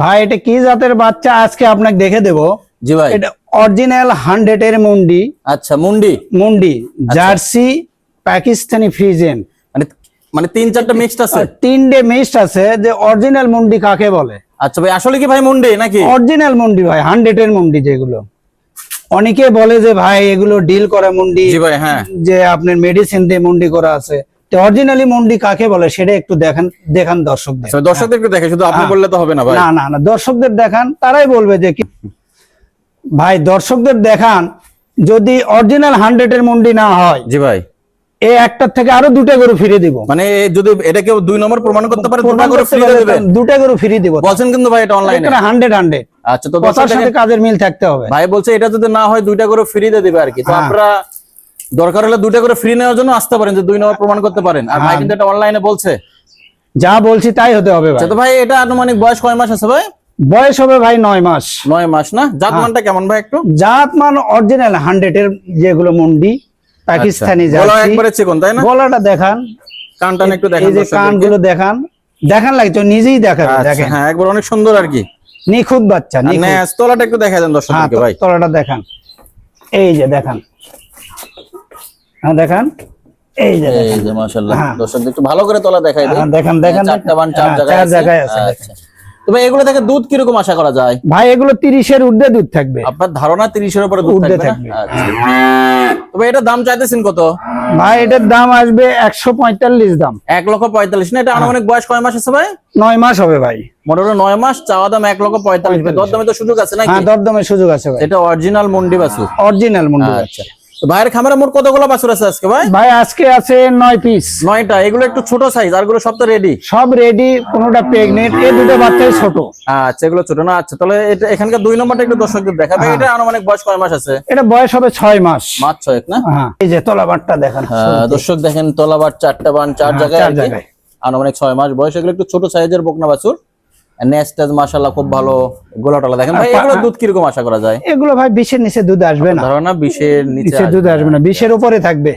ভাই এটা কি জাতের বাচ্চা? আজকে আপনাকে দেখে দেব। জি ভাই। এটা অরিজিনাল হান্ড্রেড এর মুন্ডি। আচ্ছা মুন্ডি? মুন্ডি জার্সি পাকিস্তানি ফ্রিজেন। মানে মানে তিন চারটা মিক্সড আছে? তিনটে মিক্সড আছে যে অরিজিনাল মুন্ডি কাকে বলে? আচ্ছা ভাই আসলে কি ভাই মুন্ডি নাকি? অরিজিনাল মুন্ডি ভাই হান্ড্রেড এর মুন্ডি যেগুলো। অনেকে বলে যে ভাই এগুলো ডিল করা মুন্ডি জি ভাই হ্যাঁ। যে আপনার মেডিসিন দিয়ে মুন্ডি করা আছে। অরিজিনালি মুন্ডি কাকে বলে সেটা একটু দেখান দেখান দর্শকদের। আচ্ছা, দর্শকদের দেখে শুধু আপনি হ্যাঁ। বললে তো হবে না ভাই। না না না দর্শকদের দেখান তারাই বলবে যে কি ভাই দর্শকদের দেখান যদি অরিজিনাল হান্ড্রেড এর মুন্ডি না হয় জি ভাই। এই একটার থেকে আরও দুটা গরু ফিরে দিব। মানে যদি এটা কেউ দুই নম্বর প্রমাণ করতে পারে দুটো গরু ফিরে দিব। বলছেন কিন্তু ভাই এটা অনলাইনে হান্ড্রেড হান্ড্রেড আচ্ছা তো কথার সাথে কাজের মিল থাকতে হবে। ভাই বলছে এটা যদি না হয় দুইটা করে ফ্রি দিয়ে দিবে আর কি। তো হ্যাঁ। আপনারা দরকার হলে দুইটা করে ফ্রি নেওয়ার জন্য আসতে পারেন যে দুই নম্বর প্রমাণ করতে পারেন। আর ভাই হ্যাঁ। কিন্তু এটা অনলাইনে বলছে। যা বলছি তাই হতে হবে ভাই। তো ভাই এটা আনুমানিক বয়স কয় মাস আছে ভাই? বয়স হবে ভাই নয় মাস। নয় মাস না? জাত হ্যাঁ। মানটা কেমন ভাই একটু? জাত মান অরিজিনাল হান্ড্রেড এর যেগুলো মুন্ডি পাকিস্তানি আচ্ছা। একবারে চিকন তাই না? গলাটা দেখান। কান টান একটু দেখান এই যে কানগুলো দেখান। দেখান লাগছে নিজেই দেখাবে আচ্ছা, দেখেন। হ্যাঁ একবার অনেক সুন্দর আর কি। নিখুঁত বাচ্চা নিখুঁত। তলাটা একটু দেখা দেন হ্যাঁ ভাই। তলাটা দেখান। এই যে দেখান। হ্যাঁ দেখান। এই যে এই যে মাশাআল্লাহ। হ্যাঁ। দর্শকদের একটু ভালো করে তলা দেখাই দেন হ্যাঁ, দেখান দেখান। চারটা বান চার জায়গায় চার জায়গায় আছে। আচ্ছা। তো এগুলো থেকে দুধ কীরকম আশা করা যায়? ভাই এগুলো তিরিশের ঊর্ধ্বে দুধ থাকবে। আপনার ধারণা তিরিশের উপরে দুধ থাকবে আচ্ছা। তবে এটা দাম চাইতেছেন কত? ভাই এটার দাম আসবে একশো পঁয়তাল্লিশ দাম। এক লক্ষ পঁয়তাল্লিশ। না এটা আনুমানিক বয়স কয় মাস আছে ভাই? নয় মাস হবে ভাই। মোটামুটি নয় মাস চাওয়া দাম এক লক্ষ পঁয়তাল্লিশ। দর দামে তো সুযোগ আছে নাকি? হ্যাঁ দরদমের সুযোগ আছে ভাই। এটা অরিজিনাল মন্ডি বাসু অরিজিনাল মুন্ডি আচ্ছা। ভাইয়ের খামারে মোট কতগুলো বাছুর আছে আজকে ভাই? ভাই আজকে আছে নয় পিস নয়টা। এগুলো একটু ছোট সাইজ আরগুলো সব তো রেডি সব রেডি কোনোটা প্রেগনেন্ট এই দুটো বাচ্চাই ছোট। আচ্ছা এগুলো ছোট না? আচ্ছা তাহলে এটা এখানকার দুই নম্বরটা একটু দর্শকদের দেখাবে। এটা আনুমানিক বয়স কয় মাস আছে? এটা বয়স হবে ছয় মাস। মাস ছয়েক না? হ্যাঁ। এই যে তলাবারটা দেখান আহ, দর্শক দেখেন তলাবার চারটা বান চার হ্যাঁ। জায়গায়। আনুমানিক ছয় মাস বয়স। এগুলো একটু ছোট সাইজের বকনা বাছুর। নেস্টাজ খুব ভালো গোলাটলা। দেখেন ভাই এগুলো দুধ কীরকম আশা করা যায়? এগুলো ভাই নিচে দুধ আসবে না। ধারণা নিচে নিচে দুধ আসবে না উপরে থাকবে।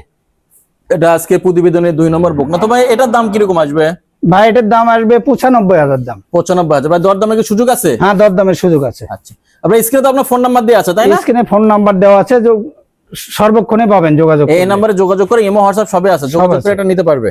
এটা আজকে প্রতিবেদনের দুই নম্বর বকনা তো ভাই এটার দাম কীরকম আসবে? ভাই এটার দাম আসবে পঁচানব্বই হাজার দাম। পঁচানব্বই হাজার। ভাই দরদামে কি সুযোগ আছে? হ্যাঁ দরদামের সুযোগ আছে। আচ্ছা। আপনার স্ক্রিনে তো আপনার ফোন নাম্বার দিয়ে আছে তাই না? স্ক্রিনে ফোন নাম্বার দেওয়া আছে যে সর্বক্ষণে পাবেন যোগাযোগ এই। নাম্বারে যোগাযোগ করে ইমো হোয়াটসঅ্যাপ সবই আছে। যোগাযোগ করে এটা নিতে পারবে।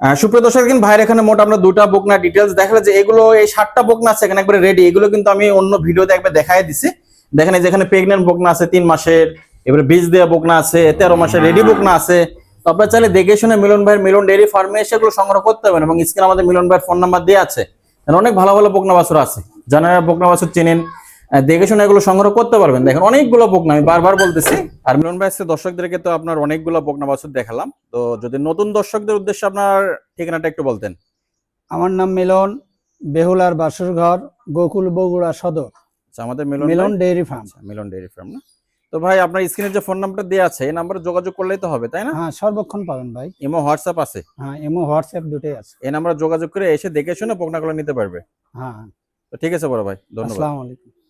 সুপ্রিয় দর্শক ভাইয়ের এখানে মোট আমরা দুটা বকনা ডিটেলস দেখালে যে এগুলো এই সাতটা বকনা আছে, এখানে একবারে রেডি এগুলো কিন্তু আমি অন্য ভিডিওতে একবার দেখাই দিছি। দেখেন যেখানে প্রেগনেন্ট বকনা আছে, তিন মাসের, এবারে বীজ দেওয়া বকনা আছে, তেরো মাসের রেডি বকনা আছে। তো আপনারা চাইলে দেখে শুনে মিলন ভাইয়ের মিলন ডেয়ারি ফার্মে এসে এগুলো সংগ্রহ করতে পারেন এবং স্ক্রিনে আমাদের মিলন ভাইয়ের ফোন নাম্বার দেওয়া আছে। অনেক ভালো ভালো বকনা বাছুর আছে। যারা বকনা বাছুর চেনেন। দেখে শুনে এগুলো সংগ্রহ করতে পারবেন। দেখেন অনেকগুলো বকনা আমি বারবার বলতেছি। আর মিলন ভাই দর্শকদেরকে তো আপনার অনেকগুলো বকনা বাছুর দেখালাম। তো যদি নতুন দর্শকদের উদ্দেশ্যে আপনার ঠিকানাটা একটু বলতেন। আমার নাম মিলন বেহুলার বাসুর ঘর গোকুল বগুড়া সদর। আচ্ছা, আমাদের মিলন মিলন ভাই- ডেইরি ফার্ম। আচ্ছা, মিলন ডেইরি ফার্ম না? তো ভাই আপনার স্ক্রিনে যে ফোন নাম্বারটা দেওয়া আছে এই নাম্বারে যোগাযোগ করলেই তো হবে তাই না? হ্যাঁ সর্বক্ষণ পাবেন ভাই। ইমো হোয়াটসঅ্যাপ আছে? হ্যাঁ এমও হোয়াটসঅ্যাপ দুটোই আছে। এই নাম্বারে যোগাযোগ করে এসে দেখে শুনে বকনাগুলো নিতে পারবে। হ্যাঁ। তো ঠিক আছে বড় ভাই ধন্যবাদ। আসসালামু আলাইকুম।